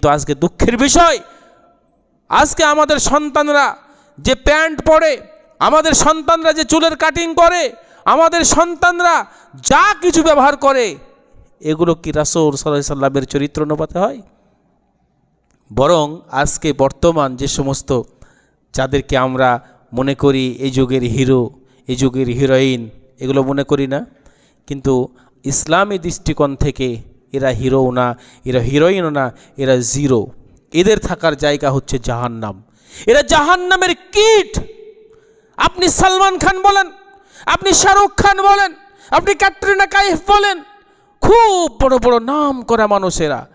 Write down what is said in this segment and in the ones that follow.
তো আজকে দুঃখের বিষয়। আজকে আমাদের সন্তানরা যে প্যান্ট পরে, আমাদের সন্তানরা যে চুলের কাটিং করে, আমাদের সন্তানরা যা কিছু ব্যবহার করে, এগুলো কি রাসৌর সাল্লাহ সাল্লামের চরিত্র অনুপাতে হয়? বরং আজকে বর্তমান যে সমস্ত যাদেরকে আমরা মনে করি এই যুগের হিরো, এই যুগের হিরোইন এগুলো মনে করি না। কিন্তু ইসলামী দৃষ্টিকোণ থেকে এরা হিরো না, এরা হিরোইনও না, এরা জিরো এদের থাকার জায়গা হচ্ছে জাহান্নাম। এরা জাহান্নামের কীট। আপনি সালমান খান বলেন, আপনি শাহরুখ খান বলেন, আপনি ক্যাটরিনা কাইফ বলেন, খুব বড় বড় নাম করা মানুষেরা।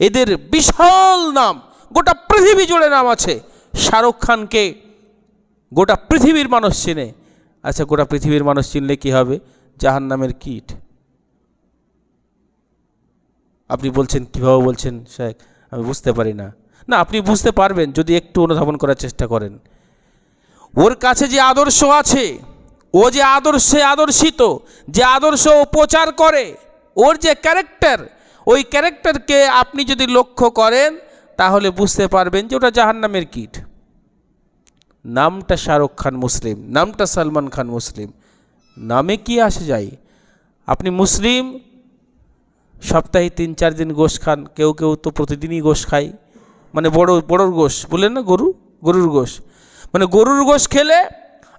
এদের বিশাল নাম, গোটা পৃথিবী জুড়ে নাম আছে। শাহরুখ খানকে গোটা পৃথিবীর মানুষ চেনে। আচ্ছা গোটা পৃথিবীর মানুষ চিনলে কি হবে? জাহান নামের কীট। আপনি বলছেন, কীভাবে বলছেন, শেখ? আমি বুঝতে পারি না। না, আপনি বুঝতে পারবেন যদি একটু অনুধাবন করার চেষ্টা করেন। ওর কাছে যে আদর্শ আছে, ও যে আদর্শে আদর্শিত, যে আদর্শ ও প্রচার করে, ওর যে ক্যারেক্টার, ওই ক্যারেক্টারকে আপনি যদি লক্ষ্য করেন, তাহলে বুঝতে পারবেন যে ওটা জাহান্নামের কীট। নামটা শাহরুখ খান মুসলিম, নামটা সালমান খান মুসলিম। নামে কি আসে যায়? আপনি মুসলিম সপ্তাহে তিন, চার দিন গোশ খান, কেউ কেউ তো প্রতিদিনই গোশ খায়। মানে বড়, বড়োর গোশ, বললেন না গরু? গরুর গোশ। মানে গরুর গোশ খেলে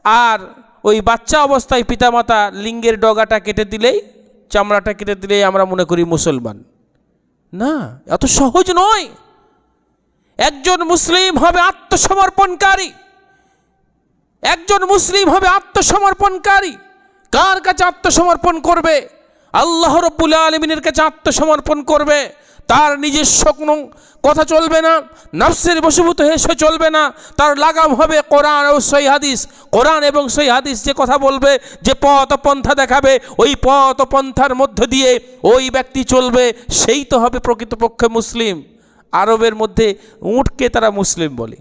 আর ওই বাচ্চা অবস্থায় পিতামাতা লিঙ্গের ডগাটা কেটে দিলেই, চামড়াটা কেটে দিলেই আমরা মনে করি মুসলমান। না, এত সহজ নয়। একজন মুসলিম হবে আত্মসমর্পণকারী। একজন মুসলিম হবে আত্মসমর্পণকারী। কার কাছে আত্মসমর্পণ করবে? আল্লাহ রব্বুল আলমিনের কাছে আত্মসমর্পণ করবে। তার নিজস্ব কোনো কথা চলবে না, নফসের বশীভূত হেসে চলবে না। তার লাগাম হবে কোরআন ও সই হাদিস। কোরআন এবং সই হাদিস যে কথা বলবে, যে পথ পন্থা দেখাবে, ওই পথ পন্থার মধ্য দিয়ে ওই ব্যক্তি চলবে। সেই তো হবে প্রকৃতপক্ষে মুসলিম। আরবের মধ্যে উঁটকে তারা মুসলিম বলে।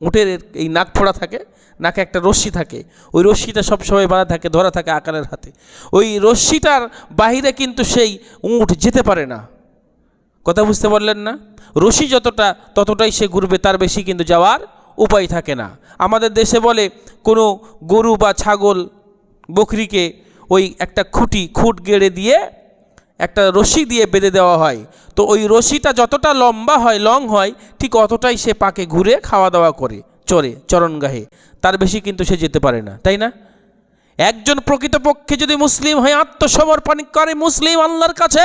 উটের এই নাক ফোড়া থাকে নাকে একটা রশ্মি থাকে। ওই রশ্মিটা সবসময় বাঁধা থাকে, ধরা থাকে আকারের হাতে। ওই রশ্মিটার বাহিরে কিন্তু সেই উঁট যেতে পারে না। কথা বুঝতে পারলেন না? রশি যতটা, ততটাই সে ঘুরবে, তার বেশি কিন্তু যাওয়ার উপায় থাকে না। আমাদের দেশে বলে, কোনো গরু বা ছাগল, বকরিকে ওই একটা খুঁটি, খুঁট গেড়ে দিয়ে একটা রশি দিয়ে বেঁধে দেওয়া হয়। তো ওই রশিটা যতটা লম্বা হয়, লং হয়, ঠিক অতটাই সে পাকে ঘুরে খাওয়া দাওয়া করে। চরে, চরণগাহে। তার বেশি কিন্তু সে যেতে পারে না, তাই না? একজন প্রকৃতপক্ষে যদি মুসলিম হয় আত্মসমর্পণ করে মুসলিম আল্লাহর কাছে,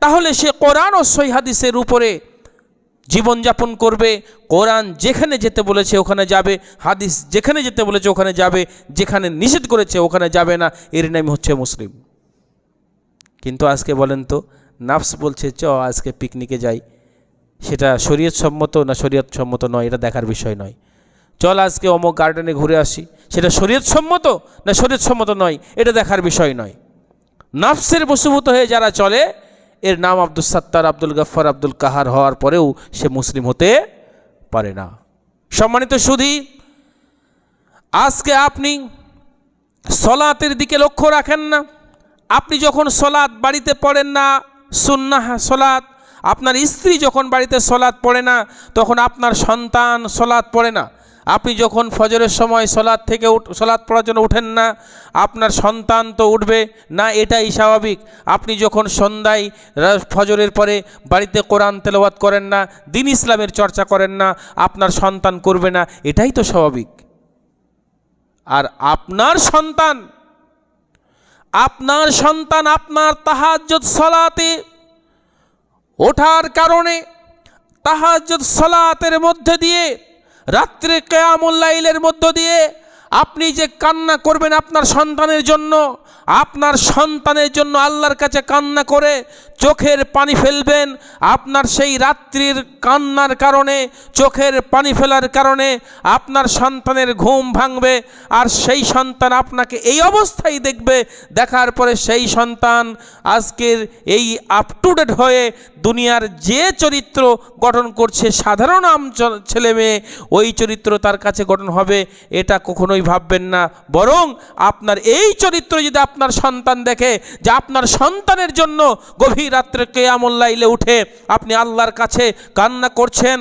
তাহলে সে কোরআন ও হাদিসের উপরে জীবনযাপন করবে। কোরআন যেখানে যেতে বলেছে ওখানে যাবে, হাদিস যেখানে যেতে বলেছে ওখানে যাবে, যেখানে নিষেধ করেছে ওখানে যাবে না, এর নামই হচ্ছে মুসলিম। কিন্তু আজকে বলেন তো, নাফস বলছে, চ, আজকে পিকনিকে যাই। সেটা শরীয়ত সম্মত না শরীয়ত সম্মত নয়, এটা দেখার বিষয় নয়। চল আজকে অমুক গার্ডেনে ঘুরে আসি। সেটা শরীয়ত সম্মত না শরীয়ত সম্মত নয়? এটা দেখার বিষয় নয়। নাফসের বসুভূত হয়ে যারা চলে, এর নাম আব্দুল সাত্তার, আব্দুল গফ্ফর, আব্দুল কাহার হওয়ার পরেও সে মুসলিম হতে পারে না। সম্মানিত সুধী, আজকে আপনি সলাতের দিকে লক্ষ্য রাখেন না। আপনি যখন সলাৎ বাড়িতে পড়েন না, সুন্নাহ সলাৎ, আপনার স্ত্রী যখন বাড়িতে সলাৎ পড়ে না, তখন আপনার সন্তান সলাৎ পড়ে না। আপনি যখন ফজরের সময় সলাৎ থেকে উঠ, সলাৎ পড়ার জন্য উঠেন না, আপনার সন্তান তো উঠবে। না, এটাই স্বাভাবিক। আপনি যখন সন্ধ্যায় ফজরের পরে বাড়িতে কোরআন তেলাওয়াত করেন না, দিন ইসলামের চর্চা করেন না, আপনার সন্তান করবে না, এটাই তো স্বাভাবিক। আর আপনার সন্তান আপনার সন্তান আপনার তাহাজ্জুদ সলাতে ওঠার কারণে, তাহাজ্জুদ সলাতের মধ্যে দিয়ে রাত্রে কেয়ামুল্লাইলের মধ্য দিয়ে আপনি যে কান্না করবেন আপনার সন্তানের জন্য, আপনার সন্তানের জন্য আল্লাহর কাছে কান্না করে চোখের পানি ফেলবেন, আপনার সেই রাত্রির কান্নার কারণে, চোখের পানি ফেলার কারণে আপনার সন্তানের ঘুম ভাঙবে, আর সেই সন্তান আপনাকে এই অবস্থায় দেখবে, দেখার পরে সেই সন্তান আজকের এই আপ টু ডেট হয়ে দুনিয়ার যে চরিত্র গঠন করছে, সাধারণ আম ছেলে মেয়ে, ওই চরিত্র তার কাছে গঠন হবে, এটা কখনোই কখনোই ভাববেন না। বরং আপনার এই চরিত্র যদি আপনার সন্তান দেখে যে আপনার সন্তানের জন্য গভীর রাত্রে কেয়ামল্লাইলে উঠে আপনি আল্লাহর কাছে কান্না করছেন